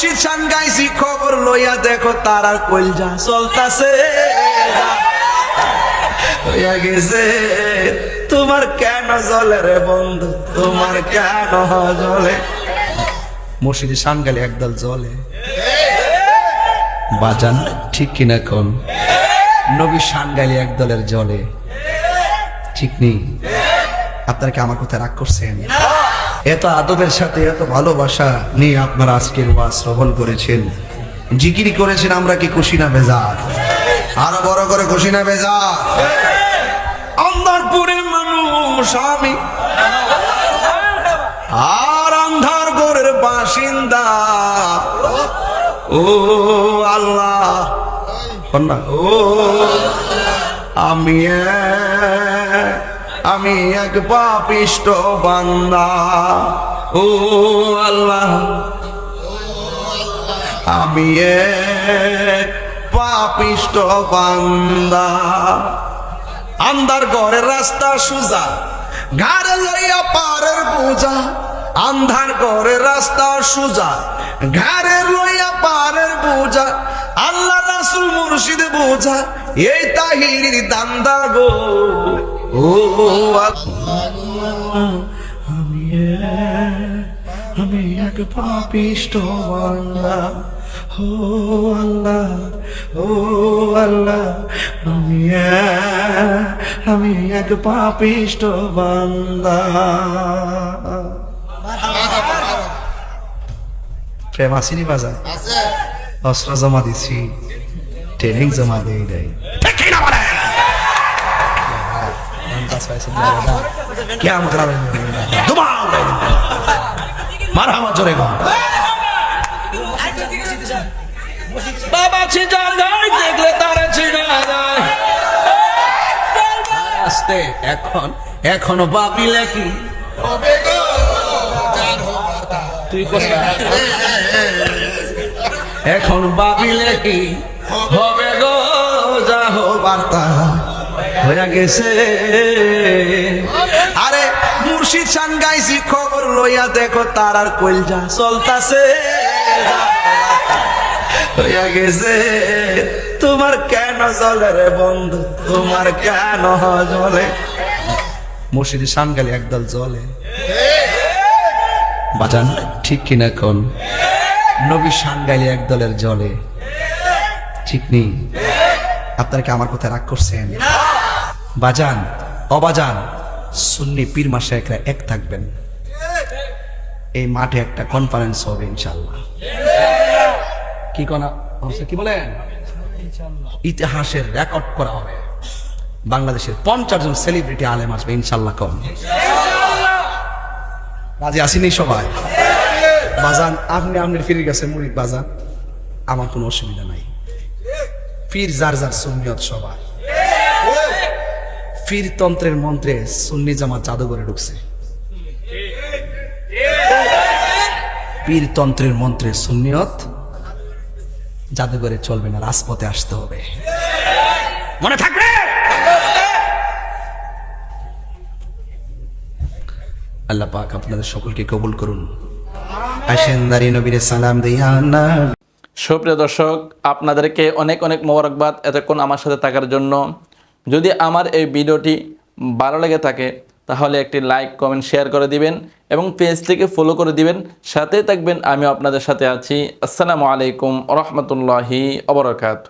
মুর্শিদ গাইছি, খবর লইয়া দেখো তারার কইলজা চলতাছে। হইয়া গেছে, তোমার কেন জলে রে বন্ধু? তোমার কেন জলে? মুর্শিদ শান গালে একদল জলে। বাজান, ঠিক কিনা কোন? নবী শান একদলের এক জলে। ঠিক নেই? আপনারা কি আমার কথায় রাগ করছেন? এত আদবের সাথে এত ভালোবাসা নিয়ে আপনারা আজকের ওয়াজ শ্রবণ করেছেন। জিকিরি করেছেন আমরা কি খুশি না বেজার? আরও বড় করে খুশি না বেজার? অন্দরপুরের মানুষ আমি। আর অন্ধার গোরের বাসিন্দা। ও আল্লাহ। ও আমি আমি এক পাপিষ্ট বান্দা। ও আল্লাহ। আমি এক পাপিষ্ট বান্দা। আন্দার ঘরের রাস্তা সুজা, ঘাড়ে লইয়া পারের বোঝা। আন্ধার ঘরের রাস্তা সুজা, ঘাড়ে লইয়া পারের বোঝা। আল্লাহ রাসুল মুর্শিদ বোঝা, এই তাহির দান্দা গো। আমি আমি এক পাপিষ্ট বান্দা ও আল্লাহ ও আল্লাহ আমি আমি এক পাপিষ্ট বান্দা প্রেম আসিনি বাজার অস্ত্র জমা দিছি ট্রেনিং জমা দিয়ে দেয়। কেমন খারাপ মারা আমার জোরে গো বাবা ছিটার গাই দেখলে তারা ছিটা যায় এখন, এখনও ভাবিলে কি তুই? এখন ভাবিলে কি হবে গো, যা হো বার্তা। হয়ে গেছে। আরে মুর্শিদ শান গাইছি, খবর লইয়া দেখো তারার কইলজা চলতাছে। হইয়া গেছে। তোমার কেন জলে রে বন্ধু? তোমার কেন জলে? মুর্শিদ শান গালি একদল জলে। বাজান, ঠিক কিনা কোন? নবী শান গাইলে এক দলের জলে। ঠিক নেই। আপনারা কি আমার কথা রাগ করছেন? বাজান, অবাজান, সুন্নি পীর মাসে একরা এক থাকবেন। এই মাঠে একটা কনফারেন্স হবে ইনশাল্লাহ কি কনা কি বলেন? ইতিহাসের রেকর্ড করা হবে। বাংলাদেশের পঞ্চাশ জন সেলিব্রিটি আলেম আসবে ইনশাল্লাহ কম। রাজি আসিনি সবাই? বাজান, আপনি আপনার ফিরে গেছে মুড়ি বাজান। আমার কোনো অসুবিধা নাই। ফির যার যার সুন্নিয়ত সবার। ফির তন্ত্রের মন্ত্রে সুন্নি জামাত জাদুঘরে ঢুকছে। পীরতন্ত্রের মন্ত্রে সুন্নিয়ত জাদুঘরে চলবে না রাজপথে আসতে হবে। মনে থাকবে? আল্লাহ পাক আপনাদের সকলকে কবুল করুন। আসেন দাঁড়িয়ে নবীর সালাম দিয়া না সুপ্রিয় দর্শক আপনাদেরকে অনেক অনেক মোবারকবাদ এতক্ষণ আমার সাথে থাকার জন্য। যদি আমার এই ভিডিওটি ভালো লেগে থাকে, তাহলে একটি লাইক কমেন্ট শেয়ার করে দিবেন এবং পেজটিকে ফলো করে দিবেন। সাথে থাকবেন আমি আপনাদের সাথে আছি। আসসালামু আলাইকুম রহমতুল্লাহি অবরাকাত